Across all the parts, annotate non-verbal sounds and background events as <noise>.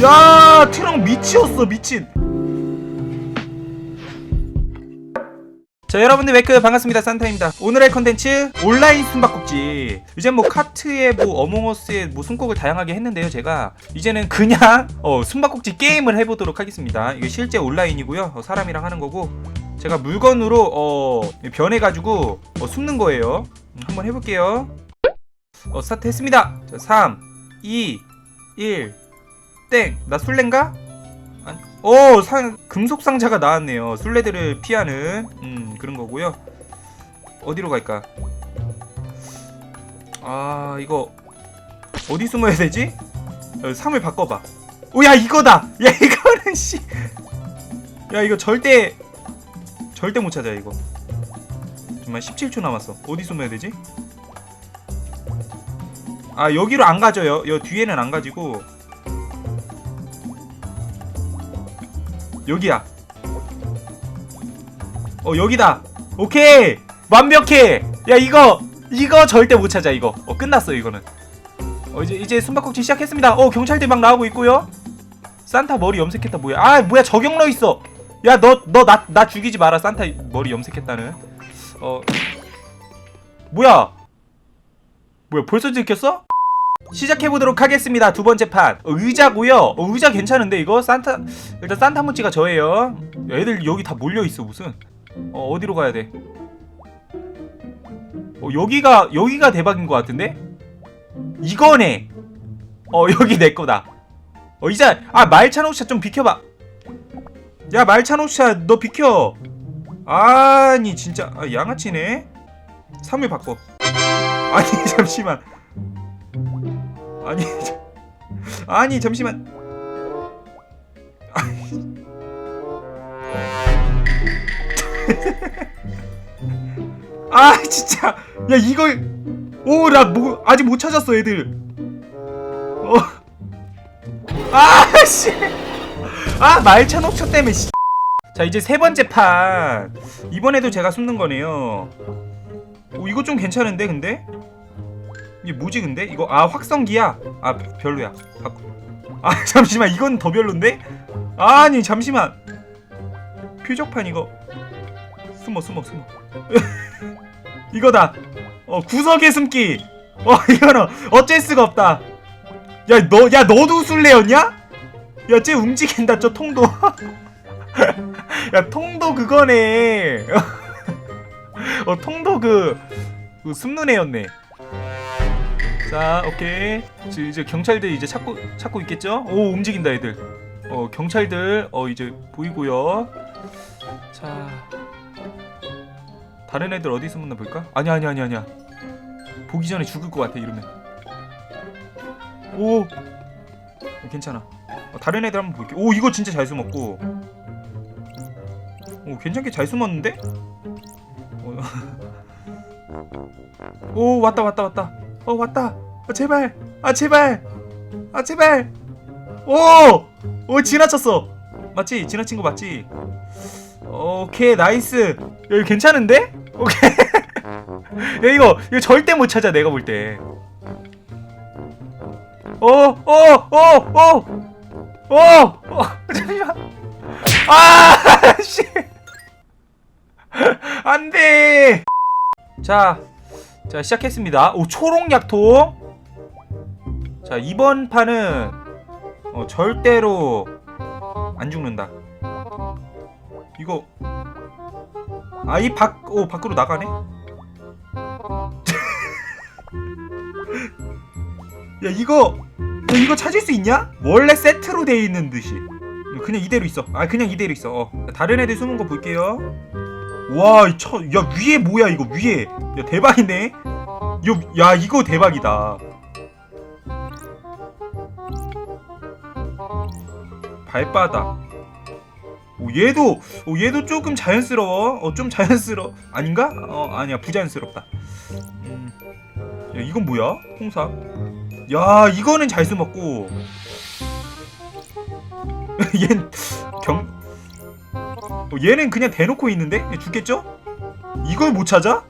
야 트럭 미치었어 미친. 자 여러분들 웨크 반갑습니다 산타입니다. 오늘의 컨텐츠 온라인 숨바꼭질. 이제 뭐 카트에 뭐 어몽어스에 뭐 숨곡을 다양하게 했는데요 제가. 이제는 그냥 어, 숨바꼭질 게임을 해보도록 하겠습니다. 이게 실제 온라인이고요. 어, 사람이랑 하는 거고. 제가 물건으로 어, 변해가지고 어, 숨는 거예요. 음, 한번 해볼게요. 어 스타트 했습니다. 자, 3 2 1 땡! 나 술래인가? 아니, 오! 상, 금속 상자가 나왔네요. 술래들을 피하는 음, 그런 거고요. 어디로 갈까? 아, 이거 어디 숨어야 되지? 어, 상을 바꿔봐. 오, 야 이거다. 야 <laughs> 이거는 씨. 야 이거 절대 절대 못 찾아 이거. 정말 17초 남았어. 어디 숨어야 되지? 아 여기로 안 가져요. 여 뒤에는 안 가지고 여기야. 어 여기다. 오케이 완벽해. 야 이거 이거 절대 못 찾아 이거. 어 끝났어 이거는. 어 이제 이제 숨바꼭질 시작했습니다. 어 경찰들 막 나오고 있고요. 산타 머리 염색했다 뭐야? 아 뭐야 저격러 있어. 야 너 너 나나 죽이지 마라 산타 머리 염색했다는. 어 뭐야? 뭐야 벌써 들켰어? 시작해보도록 하겠습니다. 두 번째 판. 어, 의자고요. 어, 의자 괜찮은데 이거 산타 일단 산타 모찌가 저예요. 애들 여기 다 몰려 있어 무슨. 어 어디로 가야 돼? 어 여기가 여기가 대박인 것 같은데? 이거네. 어 <laughs> 여기 내 거다. 어 이자 아 말찬 옥샤 좀 비켜봐. 야 말찬 옥샤 너 비켜. 아니 진짜 아, 양아치네. 3일 바꿔. 아니 <laughs> 잠시만. 아니 자- <laughs> 아니 잠시만. 아 <laughs> 진짜. 야 이걸 오나 뭐 아직 못 찾았어 애들. <laughs> 어 아씨 아 말차 녹차 때문에 씨. 자 이제 세 번째 판. 이번에도 제가 숨는 거네요. 오 이거 좀 괜찮은데 근데 이게 뭐지 근데? 이거 아 확성기야? 아 별로야. 바꿔 아 <laughs> 잠시만 이건 더 별론데? 아니 잠시만. 표적판 이거. 숨어 숨어 숨어. <laughs> 이거다. 어 구석에 숨기. 어 <laughs> 이거는 어쩔 수가 없다. 야 너 야 너도 술래였냐? 야 쟤 움직인다 저 통도. 야 통도 그거네. 어 통도 그, 그 숨는 애였네 자, 오케이. 지금 이제 경찰들 이제 찾고 찾고 있겠죠? 오, 움직인다 애들. 어, 경찰들 어 이제 보이고요. 자. 다른 애들 어디 숨었나 볼까? 아니야, 아니야, 아니야, 아니야. 보기 전에 죽을 것 같아 이러면. 오. 괜찮아. 어, 다른 애들 한번 볼게. 오, 이거 진짜 잘 숨었고. 오, 괜찮게 잘 숨었는데? 어. <laughs> 오, 왔다, 왔다, 왔다. 어 왔다. 아, 제발. 아 제발. 아 제발. 오 오 지나쳤어. 맞지? 지나친 거 맞지? 오케이 나이스. 야 이거 괜찮은데? 오케이. <laughs> 야 이거 이거 절대 못 찾아 내가 어, 볼때어어어어어 <laughs> 잠시만. <laughs> 아 씨. 안돼. 자 자 시작했습니다. 오 초록 약통. 자 이번 판은 어, 절대로 안 죽는다. 이거 아 이 밖 오 밖으로 나가네. <laughs> 야 이거 야, 이거 찾을 수 있냐? 원래 세트로 돼 있는 듯이. 그냥 이대로 있어. 아 그냥 이대로 있어. 어. 다른 애들 숨은 거 볼게요. 와, 이 쳐, 야 위에 뭐야 이거 위에? 야 대박이네. 요, 야 이거 대박이다. 발바닥. 오 얘도, 오 얘도 조금 자연스러워. 어 좀 자연스러. 아닌가? 어 아니야 부자연스럽다. 음, 야 이건 뭐야? 홍삼. 야 이거는 잘 숨었고. <laughs> 얜 경. 어, 얘는 그냥 대놓고 있는데? 얘 죽겠죠? 이걸 못 찾아?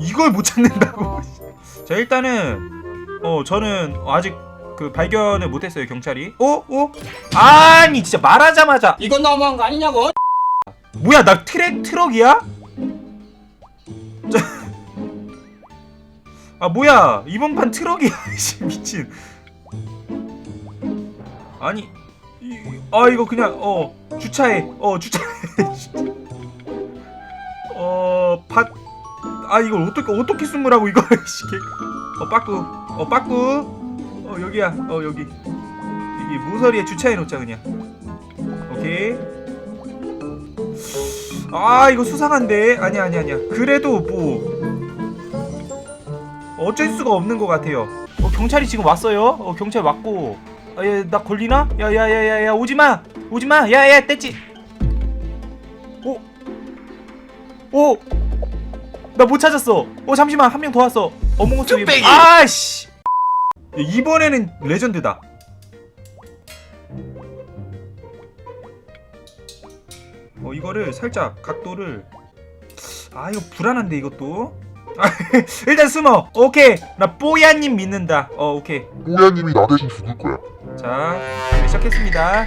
이걸 못 찾는다고? <laughs> 자 일단은 어 저는 아직 그 발견을 못했어요 경찰이. 어? 어? 아니 진짜 말하자마자 이건 너무한 거 아니냐고? 뭐야 나 트랙 트럭이야? 자- 아 뭐야 이번 판 트럭이야 <laughs> 씨, 미친 아니 이, 아 이거 그냥 어 주차해 어 주차해 <laughs> 어밭 아 이걸 어떻게 어떻게 숨으라고 이거 <laughs> 어 빠꾸. 어 빠꾸. 어 여기야. 어 여기. 여기 모서리에 주차해 놓자 그냥. 오케이. 아 이거 수상한데? 아니야 아니야 아니야. 그래도 뭐 어쩔 수가 없는 것 같아요. 어 경찰이 지금 왔어요? 어 경찰 왔고. 아, 얘, 나 걸리나? 야야야야야 오지마. 오지마. 야야 뗐지 오오 나 못 찾았어. 어 잠시만 한 명 더 왔어. 어몽어스! 아씨. 이번에는 레전드다. 어 이거를 살짝 각도를. 아 이거 불안한데 이것도? 아, <laughs> 일단 숨어. 오케이. 나 뽀야님 믿는다. 어 오케이. 뽀야님이 나 대신 죽을 거야. 자 네, 시작했습니다.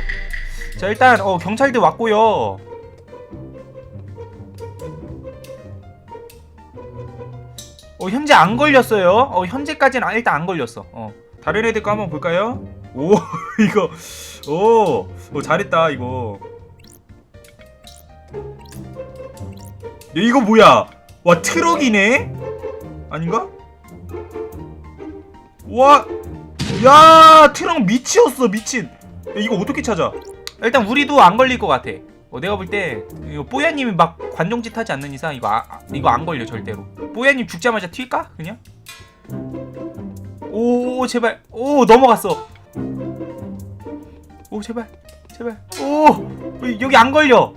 자 일단 어 경찰들 왔고요 어 현재 안 걸렸어요. 어 현재까지는 아- 일단 안 걸렸어. 어. 다른 애들 거 한번 볼까요? 오 <laughs> 이거. 오, 오 잘했다 이거. 야, 이거 뭐야? 와 트럭이네? 아닌가? 와 야 트럭 미치였어 미친. 야, 이거 어떻게 찾아? 일단 우리도 안 걸릴 것 같아 어, 내가 볼 때 이거 뽀야님이 막 관종짓 하지 않는 이상 이거 아, 아, 이거 안 걸려 절대로. 뽀야님 죽자마자 튈까? 그냥? 오, 오 제발. 오 넘어갔어. 오 제발. 제발. 오 어, 여기 안 걸려.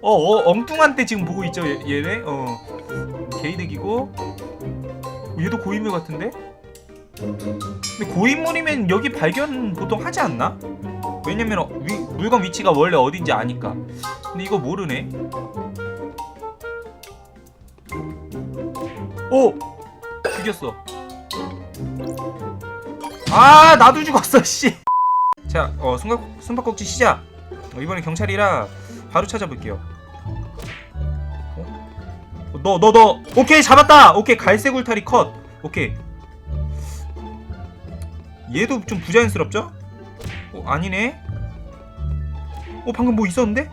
어, 어 엉뚱한 때 지금 보고 있죠 얘, 얘네? 어. 개이득이고. 얘도 고인물 같은데? 근데 고인물이면 여기 발견 보통 하지 않나? 왜냐면 어, 위, 물건 위치가 원래 어딘지 아니까. 근데 이거 모르네. 오! 죽였어. 아, 나도 죽었어, 씨. 자, 어, 숨바, 숨바꼭질 시작. 어, 이번에 경찰이라 바로 찾아볼게요. 어? 너, 너, 너. 오케이, 잡았다. 오케이, 갈색 울타리 컷. 오케이. 얘도 좀 부자연스럽죠? 어, 아니네. 어, 방금 뭐 있었는데?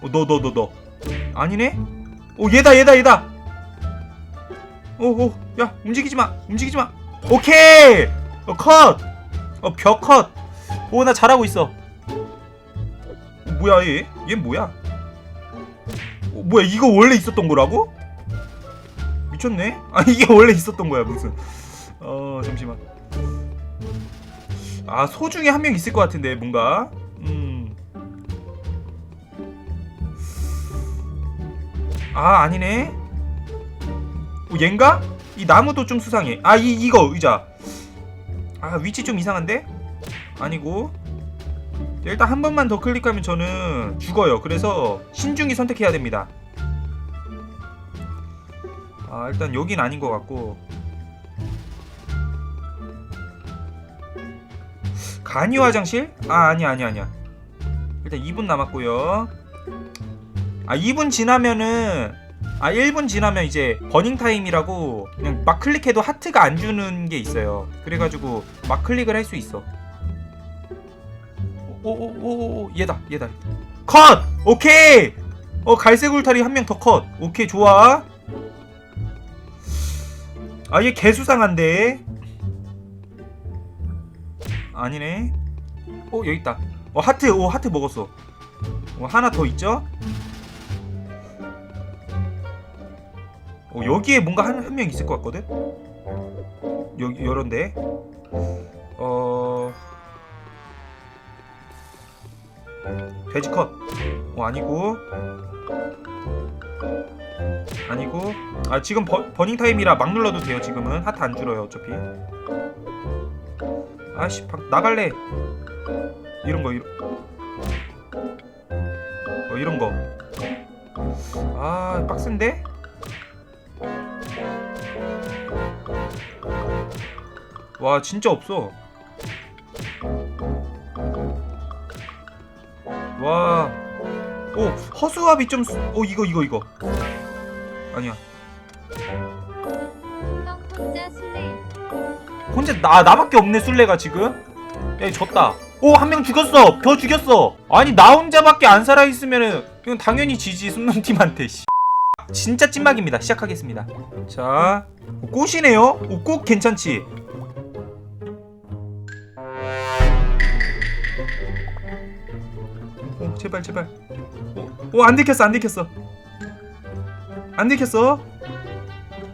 어, 너, 너, 너, 너. 아니네? 어, 얘다, 얘다, 얘다. 오, 오, 야, 움직이지 마, 움직이지 마. 오케이! 어, 컷! 어, 벽 컷! 오, 나 잘하고 있어. 어, 뭐야, 얘? 얘 뭐야? 어, 뭐야, 이거 원래 있었던 거라고? 미쳤네? <laughs> 아, 이게 원래 있었던 거야, 무슨. 어, 잠시만. 아, 소 중에 한 명 있을 것 같은데, 뭔가. 아, 아니네. 어, 얜가? 이 나무도 좀 수상해. 아, 이, 이거, 의자. 아, 위치 좀 이상한데? 아니고. 일단 한 번만 더 클릭하면 저는 죽어요. 그래서 신중히 선택해야 됩니다. 아, 일단 여긴 아닌 것 같고. 간이 화장실? 아 아니야 아니야 아니야 일단 2분 남았고요 아 2분 지나면은 아 1분 지나면 이제 버닝 타임이라고 그냥 막 클릭해도 하트가 안 주는 게 있어요 그래가지고 막 클릭을 할 수 있어 오오오오 얘다 얘다 컷! 오케이! 어 갈색 울타리 한 명 더 컷 오케이 좋아 아 얘 개수상한데 아니네. 어 여기 있다. 어 하트. 오 하트 먹었어. 어, 하나 더 있죠? 어 여기에 뭔가 한한명 있을 것 같거든. 여기 요런데. 어 돼지 컷. 어 아니고. 아니고. 아 지금 버, 버닝 타임이라 막 눌러도 돼요. 지금은 하트 안 줄어요. 어차피. 아씨 박 나갈래 이런 거 이런 어 이런 거 아 빡센데 와 진짜 없어. 와. 오 허수아비 좀오 이거 이거 이거. 아니야. 형 혼자 나 나밖에 없네 술래가 지금? 야 졌다. 오 한 명 죽였어. 더 죽였어. 아니 나 혼자밖에 안 살아 있으면은 이건 당연히 지지 숨는 팀한테 씨. 진짜 찐막입니다. 시작하겠습니다. 자 오, 꽃이네요? 오, 꽃 괜찮지 제발 제발 오 안 들켰어 안 들켰어 안 들켰어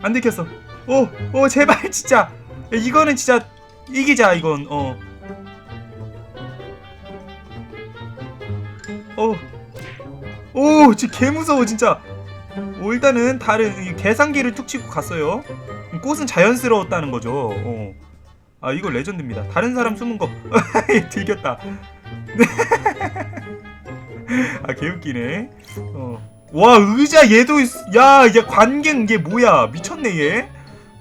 안 들켰어 오, 오, 제발 <laughs> 진짜. 야, 이거는 진짜 이기자 이건. 어. 어. 오, 진짜 개 무서워 진짜. 오, 일단은 다른 이 계산기를 툭 치고 갔어요. 꽃은 자연스러웠다는 거죠. 어. 아, 이거 레전드입니다. 다른 사람 숨은 거 <laughs> 들켰다. <laughs> <laughs> 아, 개웃기네. 어. 와, 의자 얘도 있... 야, 얘 관객 얘 뭐야? 미쳤네 얘.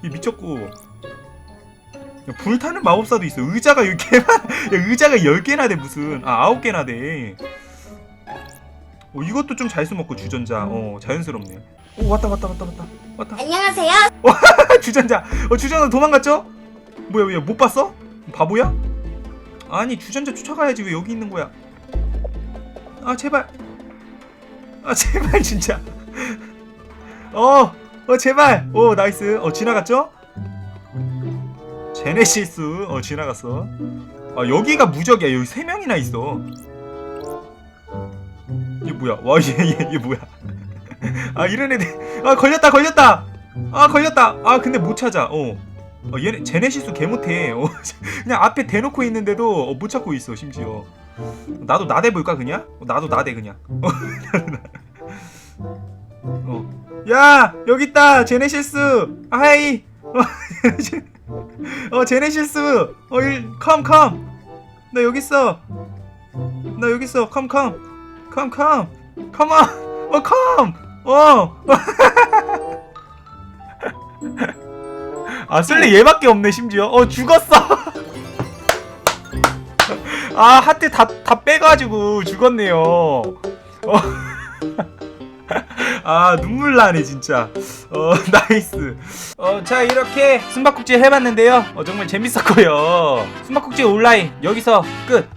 얘 미쳤고 야, 불타는 마법사도 있어 의자가 여기 개만 <laughs> 야, 의자가 10개나 돼 무슨 아 9개나 돼 어, 이것도 좀잘 숨었고 주전자 어 자연스럽네 오 왔다 왔다 왔다 왔다 왔다 안녕하세요 <laughs> 주전자 어 주전자 도망갔죠? 뭐야 뭐야 못 봤어? 바보야? 아니 주전자 쫓아가야지 왜 여기 있는 거야 아 제발. 아 제발 진짜. 어어 제발. 오 나이스. 어 지나갔죠? 제네시스. 어 지나갔어. 아 여기가 무적이야. 여기 세 명이나 있어. 이게 뭐야? 와얘얘 얘, 얘 뭐야? 아 이런 애들. 아 걸렸다 걸렸다. 아 걸렸다. 아 근데 못 찾아. 어, 어 얘네 제네시스 개 못해. 어, <laughs> 그냥 앞에 대놓고 있는데도 어, 못 찾고 있어 심지어 나도 나대 볼까 그냥? 어, 나도 나대 그냥. 어, 나- 어. 야 여기 있다! 제네시스! 하이! 어, 제네시- 어 제네시스! 어컴 컴 나 여기 있어. 나 여기 있어. 컴 컴 컴 컴! 컴온! 어 컴 어! <laughs> 아 쓸래 얘밖에 없네 심지어. 어 죽었어 아 하트 다, 다 빼가지고 죽었네요. 어. <laughs> 아 눈물 나네 진짜. 어 <laughs> 나이스. 어 자 이렇게 숨바꼭질 해봤는데요. 어 정말 재밌었고요. 숨바꼭질 온라인 여기서 끝